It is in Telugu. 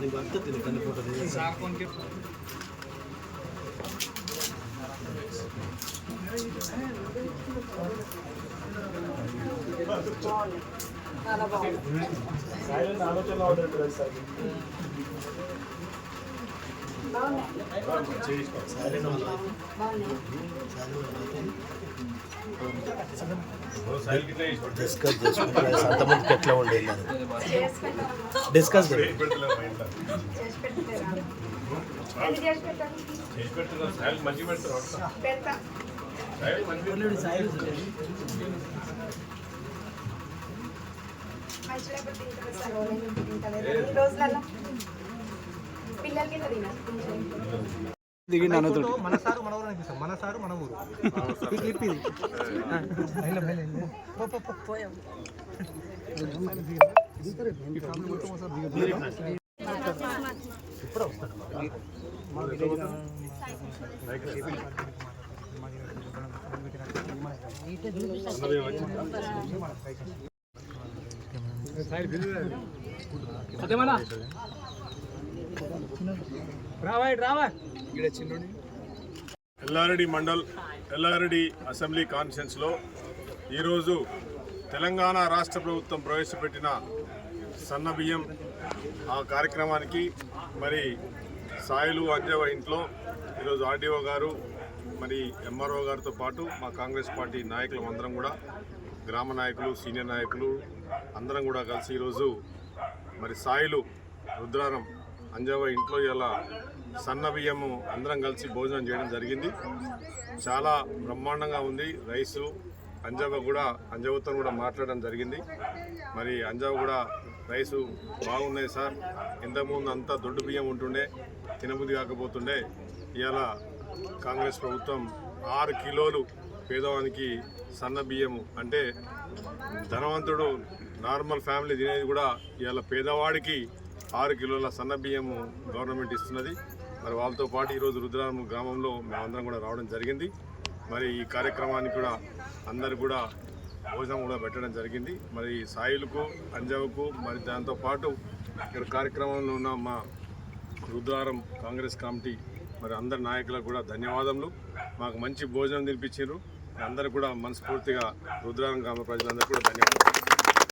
నీకు అంతా తిని కన్ని ఫోటో బాగుంది చాలా బాగుంది బాగున్నాయి బాగున్నాయి డిస్కస్ చేసుకుంటే అంతమందికి ఎట్లా ఉండేది చేసి పెట్టాలి డిస్కస్ చేసి పెట్టలేరా ఎందుకు చేసి పిల్లలకి ఇట్లా తినాలి దిగి నన్ను మన సారు మన ఊరు అనిపిస్తాం మన సారు మన ఊరు ఈ క్లిప్ ఇది. ఇప్పుడే వస్తాడు మా ఎల్లారెడ్డి మండల్ ఎల్లారెడ్డి అసెంబ్లీ కాన్ఫరెన్స్లో ఈరోజు తెలంగాణ రాష్ట్ర ప్రభుత్వం ప్రవేశపెట్టిన సన్న బియ్యం ఆ కార్యక్రమానికి మరి సాయిలు అంజవ ఇంట్లో ఈరోజు ఆర్డీఓ గారు మరి ఎంఆర్ఓ గారితో పాటు మా కాంగ్రెస్ పార్టీ నాయకులం అందరం కూడా గ్రామ నాయకులు సీనియర్ నాయకులు అందరం కూడా కలిసి ఈరోజు మరి సాయిలు రుద్రారం అంజావ ఇంట్లో ఇలా సన్న బియ్యము అందరం కలిసి భోజనం చేయడం జరిగింది. చాలా బ్రహ్మాండంగా ఉంది. రైసు అంజావ కూడా అంజావతో కూడా మాట్లాడడం జరిగింది. మరి అంజావ కూడా రైసు బాగున్నాయి సార్. ఇంతకుముందు అంతా దొడ్డు బియ్యం ఉంటుండే తినబుద్ధి కాకపోతుండే. ఇవాళ కాంగ్రెస్ ప్రభుత్వం ఆరు కిలోలు పేదవానికి సన్న బియ్యము అంటే ధనవంతుడు నార్మల్ ఫ్యామిలీ తినేది కూడా ఇవాళ పేదవాడికి ఆరు కిలోల సన్న బియ్యము గవర్నమెంట్ ఇస్తున్నది. మరి వాళ్ళతో పాటు ఈరోజు రుద్రారం గ్రామంలో మేమందరం కూడా రావడం జరిగింది. మరి ఈ కార్యక్రమానికి కూడా అందరు కూడా భోజనం కూడా పెట్టడం జరిగింది. మరి సాయిలకు అంజావుకు మరి దాంతోపాటు ఇక్కడ కార్యక్రమంలో ఉన్న మా రుద్రారం కాంగ్రెస్ కమిటీ మరి అందరి నాయకులకు కూడా ధన్యవాదములు. మాకు మంచి భోజనం తినిపించారు అందరూ కూడా మనస్ఫూర్తిగా రుద్రారం గ్రామ ప్రజలందరూ కూడా ధన్యవాదాలు.